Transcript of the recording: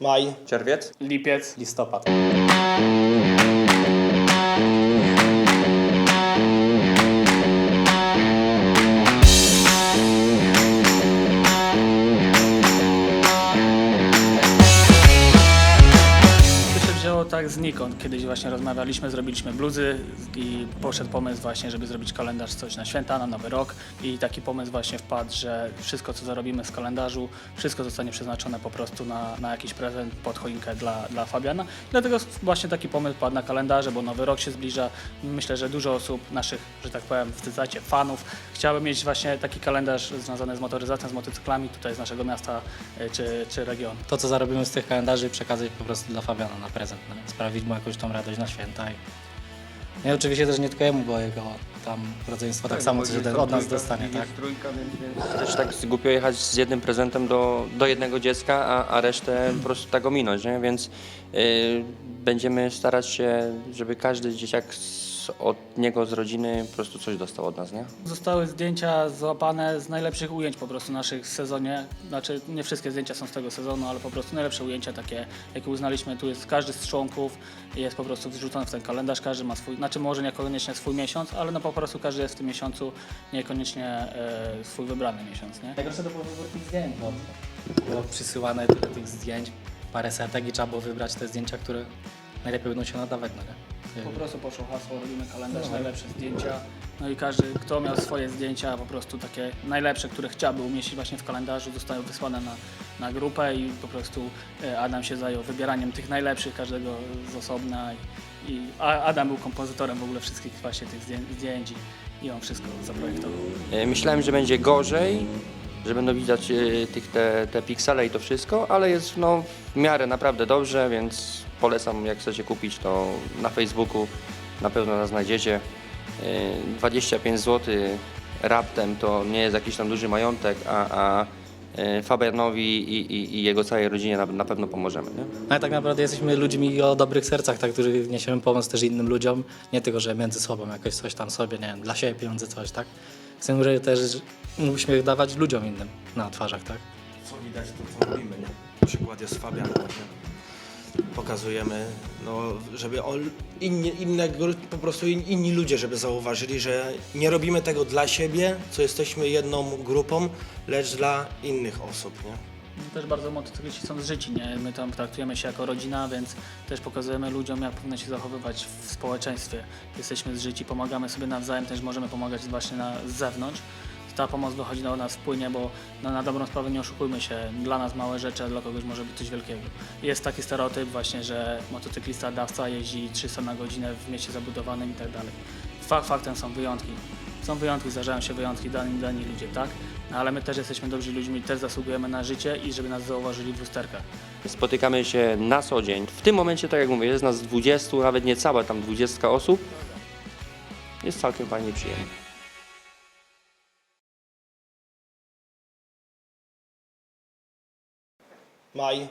Maj. Czerwiec? Lipiec. Listopad. Tak znikąd. Kiedyś właśnie rozmawialiśmy, zrobiliśmy bluzy i poszedł pomysł właśnie, żeby zrobić kalendarz coś na święta, na nowy rok i taki pomysł właśnie wpadł, że wszystko co zarobimy z kalendarzu, wszystko zostanie przeznaczone po prostu na, na jakiś prezent pod choinkę dla, dla Fabiana. Dlatego właśnie taki pomysł padł na kalendarze, bo nowy rok się zbliża. Myślę, że dużo osób, naszych, że tak powiem, w cytacie fanów, chciały mieć właśnie taki kalendarz związany z motoryzacją, z motocyklami tutaj z naszego miasta y, czy, czy regionu. To, co zarobimy z tych kalendarzy, przekazać po prostu dla Fabiana na prezent. No, sprawić mu jakąś tą radość na święta. I... No i oczywiście też nie tylko jemu, bo jego tam rodzeństwo tak, samo coś od, od nas dostanie, tak? Trójka, więc, więc też tak głupio jechać z jednym prezentem do, do jednego dziecka, a, a resztę po prostu tak ominąć, nie? Więc y, będziemy starać się, żeby każdy dzieciak z, od niego, z rodziny po prostu coś dostał od nas, nie? Zostały zdjęcia złapane z najlepszych ujęć po prostu naszych w sezonie. Znaczy nie wszystkie zdjęcia są z tego sezonu, ale po prostu najlepsze ujęcia takie, jakie uznaliśmy. Tu jest każdy z członków jest po prostu wrzucony w ten kalendarz, każdy ma swój, znaczy może niekoniecznie swój miesiąc, ale no po prostu każdy jest w tym miesiącu niekoniecznie e, swój wybrany miesiąc, nie? Najgorsze to było wybór tych zdjęć, bo było przysyłane tyle tych zdjęć, parę setek i trzeba było wybrać te zdjęcia, które najlepiej będą się nadawać, no nie? Po prostu poszło hasło, robimy kalendarz, najlepsze zdjęcia. No i każdy, kto miał swoje zdjęcia, po prostu takie najlepsze, które chciałby umieścić właśnie w kalendarzu, zostały wysłane na, na grupę i po prostu e, Adam się zajął wybieraniem tych najlepszych, każdego z osobna. I, i a- Adam był kompozytorem w ogóle wszystkich właśnie tych zdję- zdjęć i, i on wszystko zaprojektował. Y, Myślałem, że będzie gorzej, że będą widać y, tych, te, te piksele i to wszystko, ale jest no, w miarę naprawdę dobrze, więc polecam, jak chcecie kupić, to na Facebooku na pewno nas znajdziecie. Y, 25 zł raptem to nie jest jakiś tam duży majątek, a, a y, Fabianowi i, i, i jego całej rodzinie na, na pewno pomożemy. Nie? No i tak naprawdę jesteśmy ludźmi o dobrych sercach, tak, którzy niesiemy pomoc też innym ludziom, nie tylko, że między sobą jakoś coś tam sobie, nie wiem, dla siebie pieniądze, coś, tak? Chcemy że też uśmiech dawać ludziom innym na twarzach, tak? Co widać, to co robimy, nie? Przykład jest Fabian. nie? Pokazujemy, no, żeby inni, inne, po prostu in, inni ludzie, żeby zauważyli, że nie robimy tego dla siebie, co jesteśmy jedną grupą, lecz dla innych osób, nie? Też bardzo motocykliści są zżyci, nie? My tam traktujemy się jako rodzina, więc też pokazujemy ludziom, jak powinno się zachowywać w społeczeństwie. Jesteśmy zżyci, pomagamy sobie nawzajem, też możemy pomagać właśnie na, z zewnątrz. Ta pomoc dochodzi do nas wpłynie, bo no, na dobrą sprawę nie oszukujmy się, dla nas małe rzeczy, a dla kogoś może być coś wielkiego. Jest taki stereotyp właśnie, że motocyklista, dawca jeździ 300 na godzinę w mieście zabudowanym i tak dalej. Fakt, faktem są wyjątki. Są wyjątki, zdarzają się wyjątki, dani, dani ludzie, tak? No, ale my też jesteśmy dobrzy ludźmi, też zasługujemy na życie i żeby nas zauważyli w lusterkach. Spotykamy się na co dzień. W tym momencie, tak jak mówię, jest nas 20, nawet niecałe tam 20 osób. Jest całkiem fajnie przyjemnie. maio